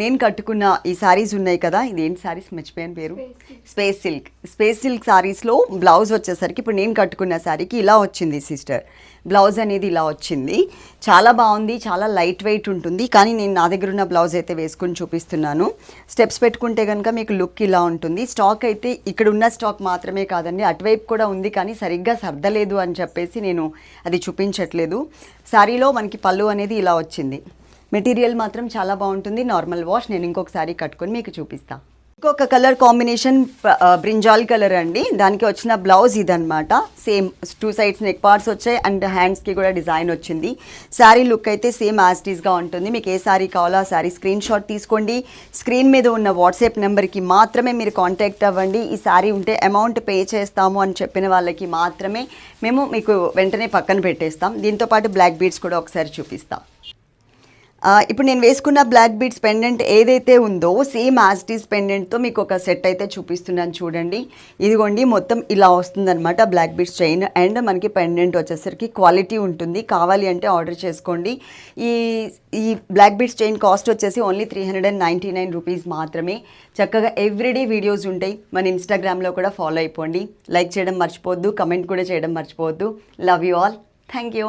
నేను కట్టుకున్న ఈ శారీస్ ఉన్నాయి కదా ఇది ఏంటి శారీస్ మర్చిపోయాను పేరు. స్పేస్ సిల్క్ స్పేస్ సిల్క్ శారీస్లో బ్లౌజ్ వచ్చేసరికి ఇప్పుడు నేను కట్టుకున్న శారీకి ఇలా వచ్చింది సిస్టర్ బ్లౌజ్ అనేది ఇలా వచ్చింది. చాలా బాగుంది చాలా లైట్ వెయిట్ ఉంటుంది కానీ నేను నా దగ్గర ఉన్న బ్లౌజ్ అయితే వేసుకుని చూపిస్తున్నాను. స్టెప్స్ పెట్టుకుంటే కనుక మీకు లుక్ ఇలా ఉంటుంది. స్టాక్ అయితే ఇక్కడ ఉన్న స్టాక్ మాత్రమే కాదండి అటువైపు కూడా ఉంది కానీ సరిగ్గా సర్దలేదు అని చెప్పేసి నేను అది చూపించట్లేదు. శారీలో మనకి పళ్ళు అనేది ఇలా వచ్చింది. మెటీరియల్ మాత్రం చాలా బాగుంటుంది. నార్మల్ వాష్ నేను ఇంకొక శారీ కట్టుకొని మీకు చూపిస్తా. ఇంకొక కలర్ కాంబినేషన్ బ్రింజాల్ కలర్ అండి. దానికి వచ్చిన బ్లౌజ్ ఇదనమాట same two sides neck parts వచ్చాయి అండ్ హ్యాండ్స్కి కూడా డిజైన్ వచ్చింది. శారీ లుక్ అయితే సేమ్ యాజ్టీస్గా ఉంటుంది. మీకు ఏ శారీ కావాలో ఆ శారీ స్క్రీన్ షాట్ తీసుకోండి. స్క్రీన్ మీద ఉన్న వాట్సాప్ నెంబర్కి మాత్రమే మీరు కాంటాక్ట్ అవ్వండి. ఈ శారీ ఉంటే అమౌంట్ పే చేస్తాము అని చెప్పిన వాళ్ళకి మాత్రమే మేము మీకు వెంటనే పక్కన పెట్టేస్తాం. దీంతోపాటు బ్లాక్ బీడ్స్ కూడా ఒకసారి చూపిస్తాం. ఇప్పుడు నేను వేసుకున్న బ్లాక్ బీడ్స్ పెండెంట్ ఏదైతే ఉందో సేమ్ యాజ్టీస్ పెండెంట్తో మీకు ఒక సెట్ అయితే చూపిస్తున్నాను చూడండి. ఇదిగోండి మొత్తం ఇలా వస్తుందన్నమాట బ్లాక్ బీడ్స్ చైన్ అండ్ మనకి పెండెంట్ వచ్చేసరికి క్వాలిటీ ఉంటుంది. కావాలి అంటే ఆర్డర్ చేసుకోండి. ఈ ఈ బ్లాక్ బీడ్స్ చైన్ కాస్ట్ వచ్చేసి only three hundred and ninety nine rupees మాత్రమే. చక్కగా ఎవ్రీడే వీడియోస్ ఉంటాయి. మన ఇన్స్టాగ్రామ్లో కూడా ఫాలో అయిపోండి. లైక్ చేయడం మర్చిపోవద్దు కమెంట్ కూడా చేయడం మర్చిపోవద్దు. Love you all thank you